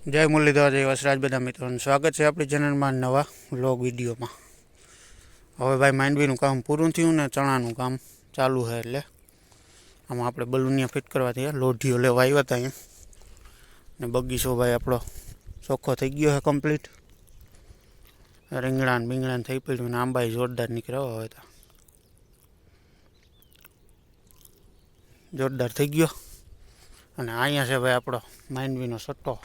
જય મુરલીધર, જય વસરાજ બધા મિત્રોનું સ્વાગત છે આપણી ચેનલમાં નવા વ્લોગ વિડીયોમાં. હવે ભાઈ માંડવીનું કામ પૂરું થયું ને ચણાનું કામ ચાલુ છે એટલે આમાં આપણે બલૂનિયા ફિટ કરવા થયા લોઢીઓ લેવા આવ્યા હતા અહીંયા. ને બગીચો ભાઈ આપણો ચોખ્ખો થઈ ગયો છે કમ્પ્લીટ રીંગણાન બીંગણાન થઈ પડ્યું ને આંબાઈ જોરદાર નીકળ્યો હવે તો. જોરદાર થઈ ગયો. અને અહીંયા છે ભાઈ આપણો માંડવીનો સટ્ટો.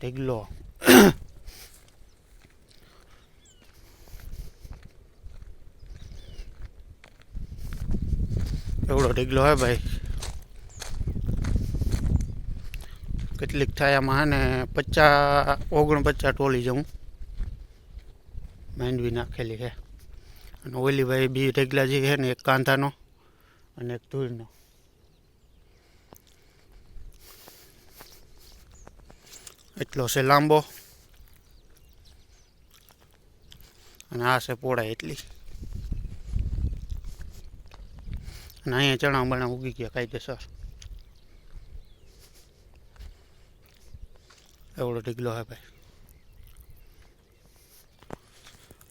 ઢીગલો એવડો ઢીગલો હે ભાઈ. કેટલીક થાય આમાં ને પચાસ, ઓગણપચાસ ટોલી જવું. માંડવી નાખેલી છે અને ઓલી ભાઈ બી ઢેગલા જે છે ને, એક કાંધાનો અને એક ધૂળનો. એટલો છે લાંબો અને આ છે પોળાઈ એટલી અને અહીંયા ચણા બણા ઉગી ગયા કાયદેસર એવડો ઢીગલો હે ભાઈ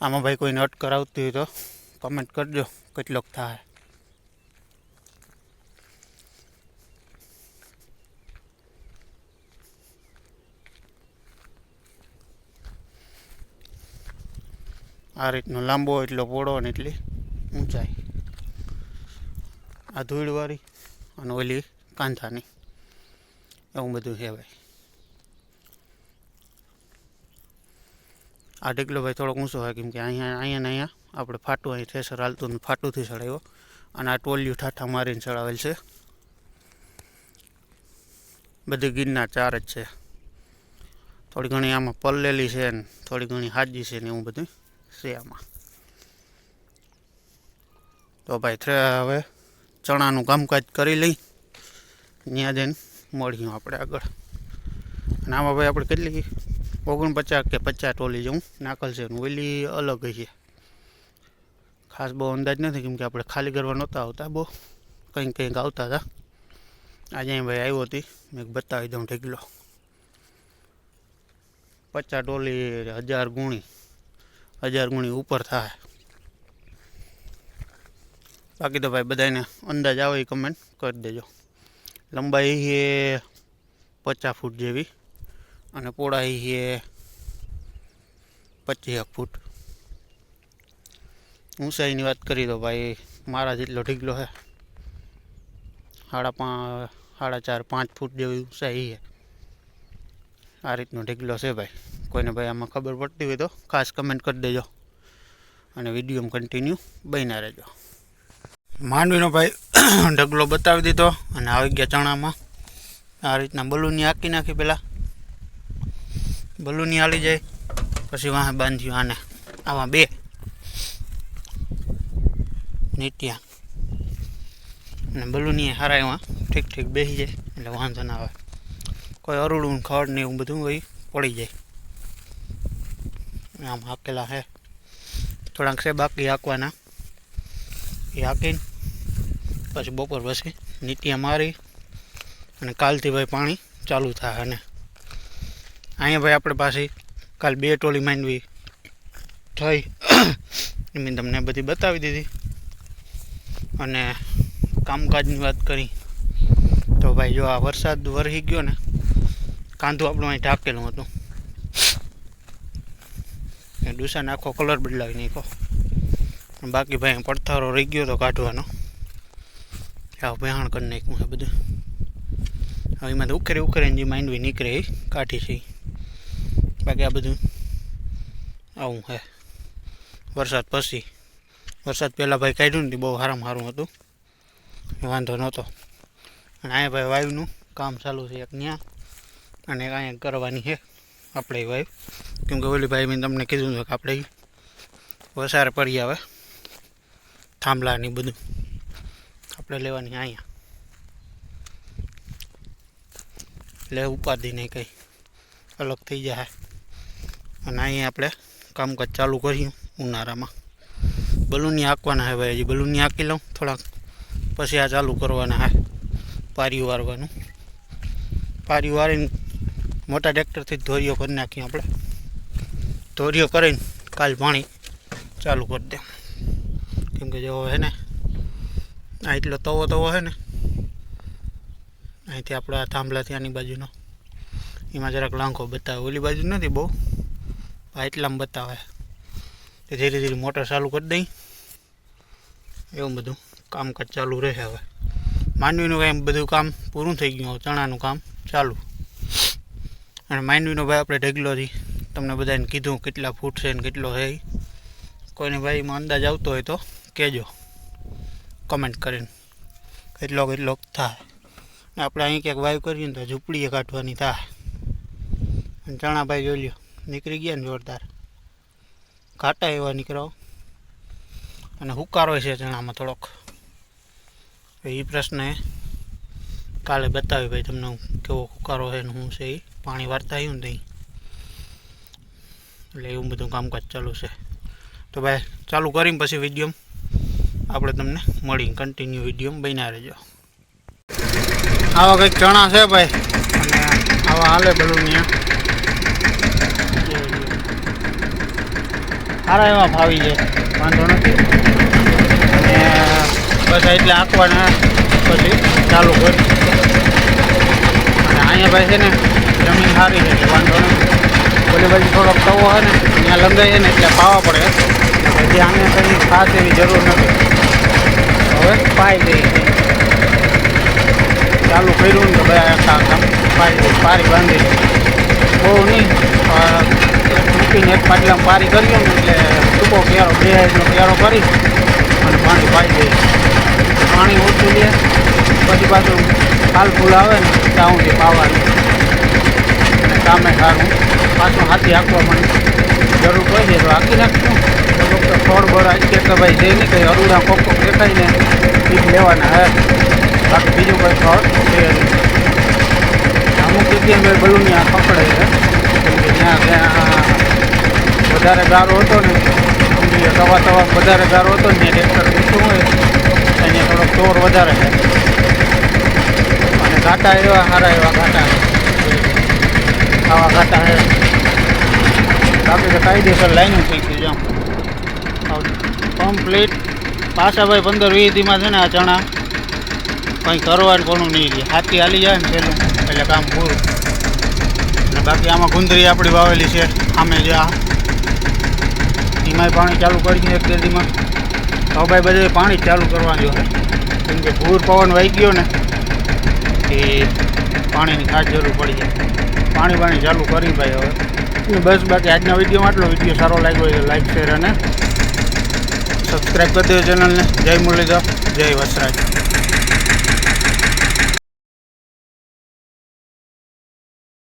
આમાં ભાઈ કોઈને અટ કરાવતી હોય તો કમેન્ટ કરજો કેટલોક થાય આ રીતનો લાંબો એટલો પોળો અને એટલી ઊંચાઈ. આ ધૂળવાળી અને ઓલી કાંથાની એવું બધું ભાઈ. આ ઢેકલો ભાઈ થોડોક ઊંચો હોય, કેમ કે અહીંયા અહીંયા ને અહીંયા આપણે ફાટું અહીં થેસર હાલતું ને ફાટુંથી ચડાવ્યો. અને આ ટોલિયું ઠાઠા મારીને ચડાવેલ છે. બધી ગીરના ચાર જ છે. થોડી ઘણી આમાં પલ્લેલી છે ને થોડી ઘણી હાજી છે ને એવું બધું છે તો ભાઈ હવે ચણાનું કામકાજ કરી લઈ. ત્યાં જઈને મળ્યું આપણે આગળ. અને આમાં ભાઈ આપણે કેટલી? ઓગણપચાસ કે પચાસ ટોલી જેવું નાખલ છે ઓલી અલગ છે. ખાસ બહુ અંદાજ નથી કેમ કે આપણે ખાલી કરવા નહોતા આવતા. બહુ કંઈક કંઈક આવતા હતા. આજે ભાઈ આવ્યો હતી. મેં બતાવી દઉં ઢેગલો. પચાસ ટોલી હજાર ગુણી. હજાર ગુણી ઉપર થાય. બાકી તો ભાઈ બધાને અંદાજ આવે એ કમેન્ટ કરી દેજો. લંબાઈ એ પચાસ ફૂટ જેવી અને પહોળાઈ એ પચીસ ફૂટ. ઊંચાઈની વાત કરી તો ભાઈ મારા જેટલો ઢીકલો છે સાડા પાંચ સાડા ચાર પાંચ ફૂટ જેવી ઊંચાઈ છે આ રીતનો ઢીકલો છે ભાઈ. કોઈને ભાઈ આમાં ખબર પડતી હોય તો ખાસ કમેન્ટ કરી દેજો. અને વિડીયોમાં કન્ટિન્યુ બન્યા રહેજો. માંડવીનો ભાઈ ઢગલો બતાવી દીધો અને આવી ગયા ચણામાં. આ રીતના બલૂની આંકી નાખી પહેલાં બલૂની હાલી જાય, પછી વાહ બાંધ્યું આને. આવા બે. નીટિયા. અને બલૂની હારા એવા ઠીક ઠીક બેસી જાય, એટલે વાંધો ના આવે. કોઈ અરૂડું ખડ ને એવું બધું હોય, પડી જાય. આમ હાકેલા હે. થોડાક છે બાકી હાંકવાના. એ હાંકીને પછી બપોર પછી નીટિયા મારી અને કાલથી ભાઈ પાણી ચાલુ થાય અને અહીંયા ભાઈ આપણે પાસે કાલ બે ટોલી માંડવી થઈ. મેં તમને બધી બતાવી દીધી. અને કામકાજની વાત કરી. તો ભાઈ જો આ વરસાદ વરસી ગયો ને કાંધું આપણું અહીં ઢાંકેલું હતું. ડુસાને આખો કલર બદલાવી નાખ્યો. બાકી ભાઈ પડથારો રહી ગયો તો કાઢવાનો. આ ભેહાણ કરી નાખ્યું છે બધું. હવે એમાં ઉખરે ઉખરે જે માંડવી નીકળે એ કાઢી છે. બાકી આ બધું આવું હે વરસાદ પછી. વરસાદ પહેલાં ભાઈ કાઢ્યું ને બહુ સારામાં સારું હતું. વાંધો નહોતો. અને અહીંયા ભાઈ વાયુનું કામ ચાલુ છે એક ત્યાં અને કાંઈ કરવાની છે આપણે ભાઈ કેમ કે ઓલી ભાઈ મેં તમને કીધું કે આપણે વસારે પડી આવે. થાંભલાની બધું. આપણે લેવાની અહીંયા. એટલે ઉપાધિ નહીં કંઈ. અલગ થઈ જાય. અને અહીંયા આપણે કામકાજ ચાલુ કર્યું ઉનાળામાં. બલૂની આંકવાના હે ભાઈ હજી. બલૂની આંકી લઉં થોડાક. પછી આ ચાલુ કરવાના હે પારી વારવાનું. પારી વારીને મોટા ટ્રેક્ટરથી જ ધોરીઓ કરી નાખીએ આપણે. ધોરીઓ કરીને કાલ પાણી ચાલુ કરી દે. કેમ કે જો હે ને, આ એટલો તવો તવો છે ને, અહીંથી આપણા થાંભલા ત્યાંની બાજુનો, એમાં જરાક લાંખો બતાવે. ઓલી બાજુ નથી બહુ, આ એટલામાં બતાવે. તો ધીરે ધીરે મોટર ચાલુ કરી દઈ. એવું બધું કામકાજ ચાલુ રહે હવે. માંડવીનું કાંઈ બધું કામ પૂરું થઈ ગયું, હવે ચણાનું કામ ચાલુ. અને માંડવીનો ભાઈ આપણે ઢગલોથી તમને બધાને કીધું કેટલા ફૂટ છે ને કેટલો છે. કોઈને ભાઈમાં અંદાજ આવતો હોય તો કહેજો. કમેન્ટ કરીને કેટલો કેટલો થાય. ને આપણે અહીં ક્યાંક વાયુ કરીએ ને તો ઝૂંપડીએ કાઢવાની થાય. અને ચણાભાઈ જોઈ લ્યો, નીકળી ગયા ને જોરદાર. ઘાટા એવા નીકળો. અને હુકારો છે ચણામાં થોડોક. એ પ્રશ્ન કાલે બતાવી ભાઈ તમને કેવો હુકારો છે ને શું છે એ પાણી વારતા આવ્યું ત્યાં એટલે એવું બધું કામકાજ ચાલુ છે. તો ભાઈ, ચાલુ કરીને પછી વીડિયો આપણે તમને મળી કન્ટિન્યુ વીડિયો બન્યા રહેજો. આવા કંઈક ચણા છે ભાઈ. અને આવા હાલે બધું સારા એવા ફાવી છે. વાંધો નથી. અને બસ એટલે આંકવાના પછી ચાલુ કરી અને અહીંયા ભાઈ છે ને સારી છે, વાંધો નથી. ઓલી બાજુ થોડોક તવો હોય ને, ત્યાં લંગાઈ ને એટલે પાવા પડે. એટલે આને કંઈ ખાસ એવી જરૂર નથી. હવે પાઈ દઈ ચાલુ કર્યું ને તો બધા પારી દઈ પારી બાંધી બહુ નહીં મૂકીને એક પાટલામાં પારી કરીએ ને એટલે ટૂંકો ક્યારો બે હાઈટનો ક્યારો કરી અને પાણી પાઈ દઈએ. પાણી ઓછું લે, પછી પાછું ફાલ ફૂલ આવે ને ત્યાં સુધી પાવાનું. કામે સારું પાછું હાથી હાંકવા મને જરૂર પડે તો હાંકી નાખશું. તો ડૉક્ટર ફળ ભરાય. કે ભાઈ જઈ નહીં કંઈ અરુણા કોક દેખાય ને એ લેવાના હે. બાકી બીજું કંઈ ફળ છે અમુક જગ્યાએ મેં બલૂનિયા પકડે છે. ત્યાં ત્યાં વધારે ગારો હતો ને લો તવા વધારે ગારો હતો ને ટ્રેક્ટર બેઠું હોય. અહીંયા થોડોક ચોર વધારે છે. અને ઘાટા એવા, સારા એવા ઘાટા છે આવા ઘાટા છે તો કાયદેસર લાઈનું થઈ ગયું જામ કમ્પ્લીટ પાછા ભાઈ પંદર વીસ દીમાં છે ને આ ચણા. કંઈ કરવાનું પણ નહીં રહે. હાથી હાલી જાય ને છેલ્લું. એટલે કામ પૂરું. અને બાકી આમાં ગુંદરી આપણી વાવેલી છે. આમે જે આ. એમાંય પાણી ચાલુ કરી દીધું એક દેદીમાં તો ભાઈ બધે પાણી ચાલુ કરવાનું છે. કેમ કે ભૂર પવન વહી ગયો ને, એ પાણીની ખાસ જરૂર પડી જાય પાણી પાણી ચાલુ કરી ભાઈ હવે. અને બસ, બાકી આજના વિડીયોમાં આટલો. વીડિયો સારો લાગ્યો હોય તો લાઈક શેર અને સબસ્ક્રાઈબ કરી દો ચેનલને. જય મુરલીધર, જય વસરાજ.